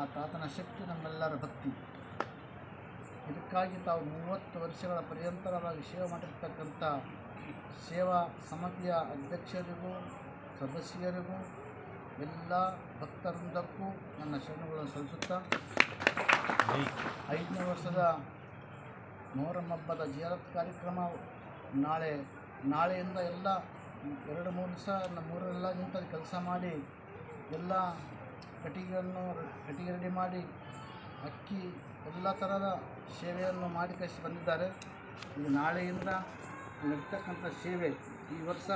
ಆ ತಾತನ ಶಕ್ತಿ ನಮ್ಮೆಲ್ಲರ ಭಕ್ತಿ. ಇದಕ್ಕಾಗಿ ತಾವು ಮೂವತ್ತು ವರ್ಷಗಳ ಪರ್ಯಂತರವಾಗಿ ಸೇವೆ ಮಾಡಿರ್ತಕ್ಕಂಥ ಸೇವಾ ಸಮಿತಿಯ ಅಧ್ಯಕ್ಷರಿಗೂ, ಸದಸ್ಯರಿಗೂ, ಎಲ್ಲ ಭಕ್ತವೃಂದಕ್ಕೂ ನನ್ನ ಶರಣಗಳನ್ನು ಸಲ್ಲಿಸುತ್ತಾ ಐದನೇ ವರ್ಷದ ಮೊಹರಂ ಹಬ್ಬದ ಜಿಯಾರತ್ ಕಾರ್ಯಕ್ರಮ ನಾಳೆ, ನಾಳೆಯಿಂದ ಎಲ್ಲ ಎರಡು, ಮೂರು ದಿವಸ ನಮ್ಮೂರೆಲ್ಲ ನಿಂತಲ್ಲಿ ಕೆಲಸ ಮಾಡಿ ಎಲ್ಲ ಕಟ್ಟಿಗೆಯನ್ನು ಕಟ್ಟಿಗೆ ರೆಡಿ ಮಾಡಿ, ಅಕ್ಕಿ ಎಲ್ಲ ಥರದ ಸೇವೆಯನ್ನು ಮಾಡಿ ಕಳಿಸಿ ಬಂದಿದ್ದಾರೆ. ಇದು ನಾಳೆಯಿಂದ ನಡೀತಕ್ಕಂಥ ಸೇವೆ. ಈ ವರ್ಷ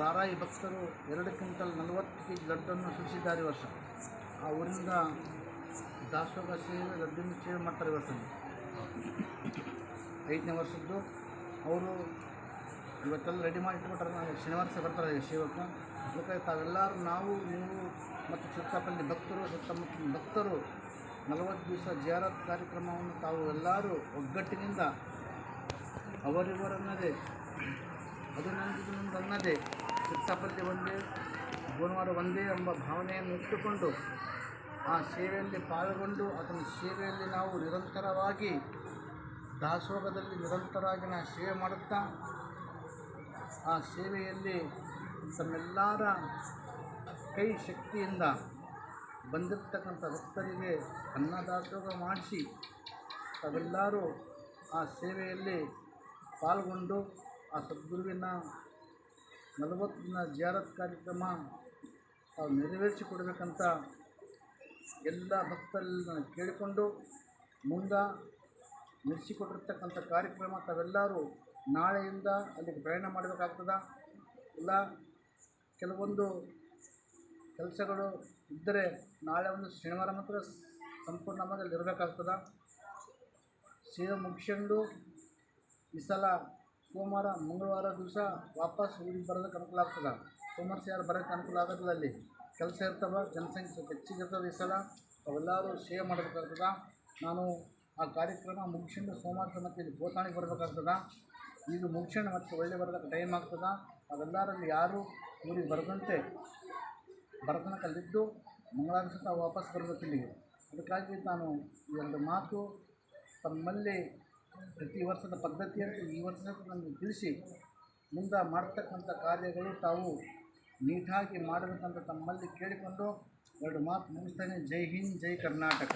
ರಾರಾಯಿ ಭಕ್ತರು ಎರಡು ಕ್ವಿಂಟಲ್ ನಲವತ್ತು ಕೆ ಜಿ ಲಡ್ಡನ್ನು ಸುರಿಸಿದ್ದಾರೆ ಈ ವರ್ಷ. ಆ ಊರಿಂದ ದಾಸೋಹ ಸೇವೆ ಲಡ್ಡಿನ ಸೇವೆ ಮಾಡ್ತಾರೆ ಈ ವರ್ಷ. ಐದನೇ ವರ್ಷದ್ದು. ಅವರು ಇವತ್ತೆಲ್ಲ ರೆಡಿ ಮಾಡಿ ಇಟ್ಬಿಟ್ರೆ ನಾವು ಶನಿವಾರ ಸಹ ಬರ್ತಾರೆ ಸೇವಕ ಅದಕ್ಕೆ ತಾವೆಲ್ಲರೂ ನಾವು, ನೀವು ಮತ್ತು ಸುತ್ತಪಲ್ಲಿ ಭಕ್ತರು ಸುತ್ತಮುತ್ತ ಭಕ್ತರು, ನಲವತ್ತು ದಿವಸ ಜಿಯಾರತ್ ಕಾರ್ಯಕ್ರಮವನ್ನು ತಾವು ಎಲ್ಲರೂ ಒಗ್ಗಟ್ಟಿನಿಂದ ಅವರಿವರನ್ನದೇ ಅದು ಚಿತ್ತಪಲ್ಲಿ ಒಂದೇ ಭಾನುವಾರ ಒಂದೇ ಎಂಬ ಭಾವನೆಯನ್ನು ಇಟ್ಟುಕೊಂಡು ಆ ಸೇವೆಯಲ್ಲಿ ಪಾಲ್ಗೊಂಡು ಅದನ್ನು ಸೇವೆಯಲ್ಲಿ ನಾವು ನಿರಂತರವಾಗಿ ದಾಸೋಹದಲ್ಲಿ ನಿರಂತರವಾಗಿ ನಾವು ಸೇವೆ ಮಾಡುತ್ತಾ ಆ ಸೇವೆಯಲ್ಲಿ ತಮ್ಮೆಲ್ಲರ ಕೈ ಶಕ್ತಿಯಿಂದ ಬಂದಿರತಕ್ಕಂಥ ಭಕ್ತರಿಗೆ ಅನ್ನದಾಸೋಗ ಮಾಡಿಸಿ ತಾವೆಲ್ಲರೂ ಆ ಸೇವೆಯಲ್ಲಿ ಪಾಲ್ಗೊಂಡು ಆ ಸದ್ಗುರುವಿನ ನಲವತ್ತು ದಿನ ಜಿಯಾರತ್ ಕಾರ್ಯಕ್ರಮ ತಾವು ನೆರವೇರಿಸಿಕೊಡ್ಬೇಕಂತ ಎಲ್ಲ ಭಕ್ತರಲ್ಲಿ ನಾನು ಕೇಳಿಕೊಂಡು ಮುಂದೆ ನಡೆಸಿಕೊಟ್ಟಿರ್ತಕ್ಕಂಥ ಕಾರ್ಯಕ್ರಮ ತಾವೆಲ್ಲರೂ ನಾಳೆಯಿಂದ ಅಲ್ಲಿಗೆ ಪ್ರಯಾಣ ಮಾಡಬೇಕಾಗ್ತದ? ಇಲ್ಲ ಕೆಲವೊಂದು ಕೆಲಸಗಳು ಇದ್ದರೆ ನಾಳೆ ಒಂದು ಶನಿವಾರ ಮಾತ್ರ ಸಂಪೂರ್ಣವಾಗಿ ಅಲ್ಲಿ ಇರಬೇಕಾಗ್ತದ? ಸೇವೆ ಮುಗಿಸ್ಕೊಂಡು ಈ ಸಲ ಸೋಮವಾರ, ಮಂಗಳವಾರ ದಿವಸ ವಾಪಸ್ ಊರಿಗೆ ಬರೋದಕ್ಕೆ ಅನುಕೂಲ ಆಗ್ತದೆ? ಸೋಮವಾರ ಯಾರು ಬರೋಕ್ಕೆ ಅನುಕೂಲ ಆಗೋದಿಲ್ಲ ಅಲ್ಲಿ? ಕೆಲಸ ಇರ್ತವೆ, ಜನಸಂಖ್ಯೆ ಸ್ವಲ್ಪ ಹೆಚ್ಚಿಗೆ ಇರ್ತದೆ ಈ ಸಲ? ಅವೆಲ್ಲರೂ ಸೇವೆ ಮಾಡಬೇಕಾಗ್ತದ? ನಾನು ಆ ಕಾರ್ಯಕ್ರಮ ಮುಗಿಸ್ಕೊಂಡು ಸೋಮವಾರ ಮತ್ತೆ ಇಲ್ಲಿ ಗೋತಾಣಿಗೆ ಬರಬೇಕಾಗ್ತದ? ಈಗ ಮುಗಿಸೋಣ ಮತ್ತು ಒಳ್ಳೆ ಬರೋದಕ್ಕೆ ಟೈಮ್ ಆಗ್ತದ? ಅವೆಲ್ಲರಲ್ಲಿ ಯಾರು ಊರಿಗೆ ಬರದಂತೆ ಬರತನ ಕಲ್ಲಿದ್ದು ಮಂಗಳವಾರ ಸಹ ವಾಪಸ್ ಬರಬೇಕು ಇಲ್ಲಿಗೆ. ಅದಕ್ಕಾಗಿ ನಾನು ಈ ಒಂದು ಮಾತು ತಮ್ಮಲ್ಲಿ ಪ್ರತಿ ವರ್ಷದ ಪದ್ಧತಿಯಂತೆ ಈ ವರ್ಷ ನಮಗೆ ತಿಳಿಸಿ ಮುಂದೆ ಮಾಡ್ತಕ್ಕಂಥ ಕಾರ್ಯಗಳು ತಾವು ನೀಟಾಗಿ ಮಾಡಬೇಕಂತ ತಮ್ಮಲ್ಲಿ ಕೇಳಿಕೊಂಡು ಎರಡು ಮಾತು ಮುಗಿಸ್ತೇನೆ. ಜೈ ಹಿಂದ್, ಜೈ ಕರ್ನಾಟಕ.